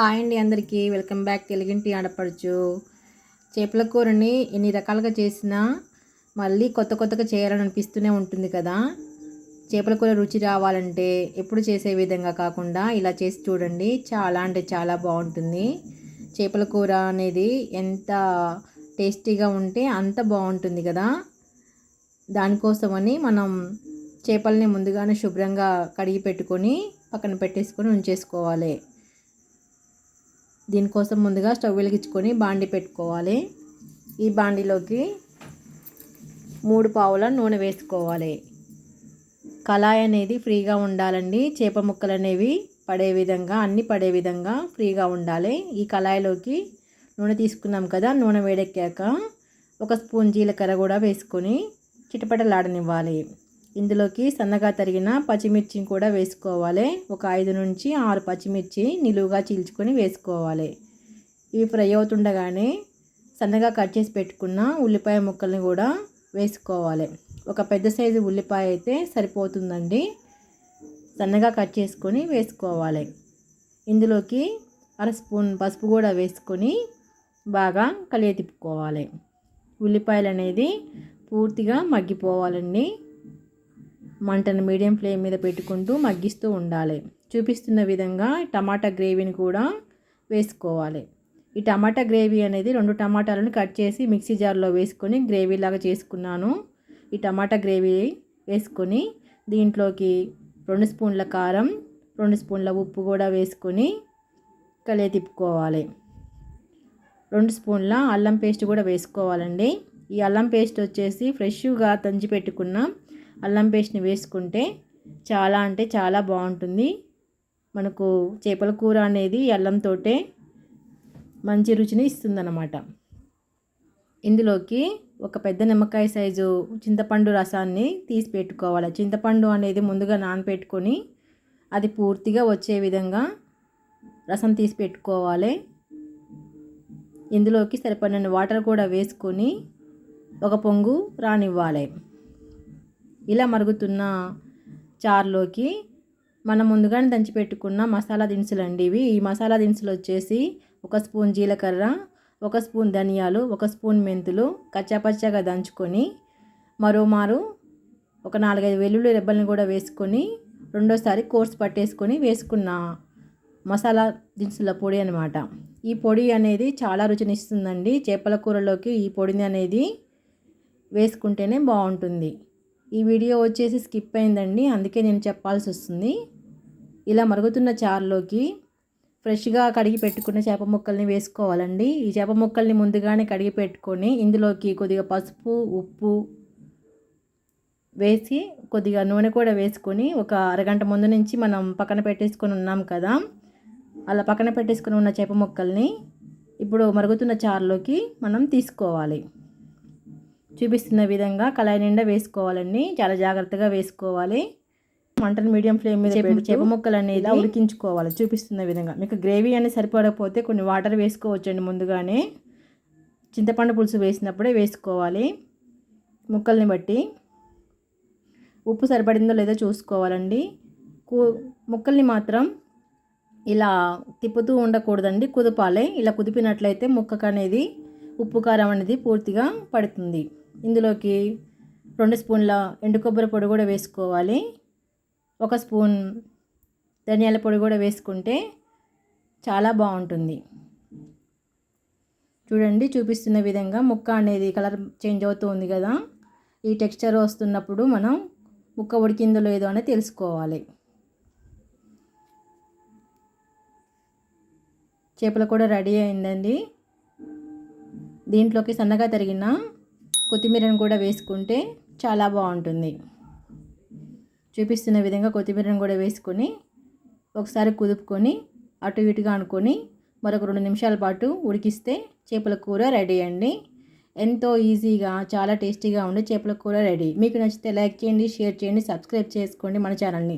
Hi అండి అందరికీ. Welcome back తెలుగింటి ఆడపడుచు. చేపల కూరని ఎన్ని రకాలుగా చేసినా మళ్ళీ కొత్త కొత్తగా చేయాలని అనిపిస్తూనే ఉంటుంది కదా. చేపల కూర రుచి రావాలంటే ఎప్పుడు చేసే విధంగా కాకుండా ఇలా చేసి చూడండి. చాలా అంటే చాలా బాగుంటుంది. చేపల కూర అనేది ఎంత టేస్టీగా ఉంటే అంత బాగుంటుంది కదా. దానికోసమని మనం చేపల్ని ముందుగానే శుభ్రంగా కడిగి పెట్టుకొని పక్కన పెట్టేసుకొని ఉంచేసుకోవాలి. దీనికోసం ముందుగా స్టవ్ వెలిగించుకొని బాండి పెట్టుకోవాలి. ఈ బాండిలోకి మూడు పావుల నూనె వేసుకోవాలి. కళాయి అనేది ఫ్రీగా ఉండాలండి. చేప ముక్కలు అనేవి పడే విధంగా అన్నీ పడే విధంగా ఫ్రీగా ఉండాలి. ఈ కళాయిలోకి నూనె తీసుకున్నాం కదా నూనె వేడెక్కాక ఒక స్పూన్ జీలకర్ర కూడా వేసుకొని చిటపటలాడనివ్వాలి. ఇందులోకి సన్నగా తరిగిన పచ్చిమిర్చిని కూడా వేసుకోవాలి. ఒక ఐదు నుంచి ఆరు పచ్చిమిర్చి నిలువుగా చీల్చుకొని వేసుకోవాలి. ఇవి ఫ్రై అవుతుండగానే సన్నగా కట్ చేసి పెట్టుకున్న ఉల్లిపాయ ముక్కల్ని కూడా వేసుకోవాలి. ఒక పెద్ద సైజు ఉల్లిపాయ అయితే సరిపోతుందండి. సన్నగా కట్ చేసుకొని వేసుకోవాలి. ఇందులోకి అర స్పూన్ పసుపు కూడా వేసుకొని బాగా కలియ తిప్పుకోవాలి ఉల్లిపాయలు అనేది పూర్తిగా మగ్గిపోవాలండి. మంటను మీడియం ఫ్లేమ్ మీద పెట్టుకుంటూ మగ్గిస్తూ ఉండాలి. చూపిస్తున్న విధంగా టమాటా గ్రేవీని కూడా వేసుకోవాలి. ఈ టమాటా గ్రేవీ అనేది రెండు టమాటాలను కట్ చేసి మిక్సీ జార్లో వేసుకొని గ్రేవీ లాగా చేసుకున్నాను. ఈ టమాటా గ్రేవీ వేసుకొని దీంట్లోకి రెండు స్పూన్ల కారం రెండు స్పూన్ల ఉప్పు కూడా వేసుకొని కలియ తిప్పుకోవాలి. రెండు స్పూన్ల అల్లం పేస్ట్ కూడా వేసుకోవాలండి. ఈ అల్లం పేస్ట్ వచ్చేసి ఫ్రెష్గా తంచి పెట్టుకున్న అల్లం పేస్ట్ని వేసుకుంటే చాలా అంటే చాలా బాగుంటుంది. మనకు చేపల కూర అనేది అల్లంతో మంచి రుచిని ఇస్తుందన్నమాట. ఇందులోకి ఒక పెద్ద నిమ్మకాయ సైజు చింతపండు రసాన్ని తీసి పెట్టుకోవాలి. చింతపండు అనేది ముందుగా నానపెట్టుకొని అది పూర్తిగా వచ్చే విధంగా రసం తీసి పెట్టుకోవాలి. ఇందులోకి సరిపడిన వాటర్ కూడా వేసుకొని ఒక పొంగు రానివ్వాలి. ఇలా మరుగుతున్న చారులోకి మనం ముందుగానే దంచి పెట్టుకున్న మసాలా దినుసులు అండి ఇవి. ఈ మసాలా దినుసులు వచ్చేసి ఒక స్పూన్ జీలకర్ర ఒక స్పూన్ ధనియాలు ఒక స్పూన్ మెంతులు కచ్చాపచ్చాగా దంచుకొని మరోమారు ఒక నాలుగైదు వెల్లుల్లి రెబ్బల్ని కూడా వేసుకొని రెండోసారి కోర్స్ పట్టేసుకొని వేసుకున్న మసాలా దినుసుల పొడి అనమాట ఈ పొడి అనేది చాలా రుచినిస్తుందండి. చేపల కూరలోకి ఈ పొడిని అనేది వేసుకుంటేనే బాగుంటుంది. ఈ వీడియో వచ్చేసి స్కిప్ అయిందండి. అందుకే నేను చెప్పాల్సి వస్తుంది. ఇలా మరుగుతున్న చారులోకి ఫ్రెష్గా కడిగి పెట్టుకున్న చేప ముక్కల్ని వేసుకోవాలండి. ఈ చేప ముక్కల్ని ముందుగానే కడిగి పెట్టుకొని ఇందులోకి కొద్దిగా పసుపు ఉప్పు వేసి కొద్దిగా నూనె కూడా వేసుకొని ఒక అరగంట ముందు నుంచి మనం పక్కన పెట్టేసుకొని ఉన్నాం కదా. అలా పక్కన పెట్టేసుకొని ఉన్న చేప ముక్కల్ని ఇప్పుడు మరుగుతున్న చారులోకి మనం తీసుకోవాలి. చూపిస్తున్న విధంగా కళాయి నిండా వేసుకోవాలండి. చాలా జాగ్రత్తగా వేసుకోవాలి. మంటను మీడియం ఫ్లేమ్ మీద చేప ముక్కలు అనేది ఉడికించుకోవాలి చూపిస్తున్న విధంగా. మీకు గ్రేవీ అనేది సరిపడకపోతే కొన్ని వాటర్ వేసుకోవచ్చండి ముందుగానే. చింతపండు పులుసు వేసినప్పుడే వేసుకోవాలి. ముక్కల్ని బట్టి. ఉప్పు సరిపడిందో లేదో చూసుకోవాలండి. ముక్కల్ని మాత్రం ఇలా తిప్పుతూ ఉండకూడదండి. కుదపాలి. ఇలా కుదిపినట్లయితే ముక్కకు అనేది ఉప్పు కారం అనేది పూర్తిగా పడుతుంది. ఇందులోకి రెండు స్పూన్ల ఎండు కొబ్బరి పొడి కూడా వేసుకోవాలి. ఒక స్పూన్ ధనియాల పొడి కూడా వేసుకుంటే చాలా బాగుంటుంది. చూడండి చూపిస్తున్న విధంగా ముక్క అనేది కలర్ చేంజ్ అవుతుంది కదా. ఈ టెక్స్చర్ వస్తున్నప్పుడు మనం ముక్క ఉడికిందో లేదో అని తెలుసుకోవాలి. చేపలు కూడా రెడీ అయిందండి. దీంట్లోకి సన్నగా తరిగిన కొత్తిమీరను కూడా వేసుకుంటే చాలా బాగుంటుంది. చూపిస్తున్న విధంగా కొత్తిమీరను కూడా వేసుకొని ఒకసారి కుదుపుకొని అటు ఇటుగా అనుకొని మరొక రెండు నిమిషాల పాటు ఉడికిస్తే చేపల కూర రెడీ అండి. ఎంతో ఈజీగా చాలా టేస్టీగా ఉండే చేపల కూర రెడీ. మీకు నచ్చితే లైక్ చేయండి షేర్ చేయండి సబ్స్క్రైబ్ చేసుకోండి మన ఛానల్ని.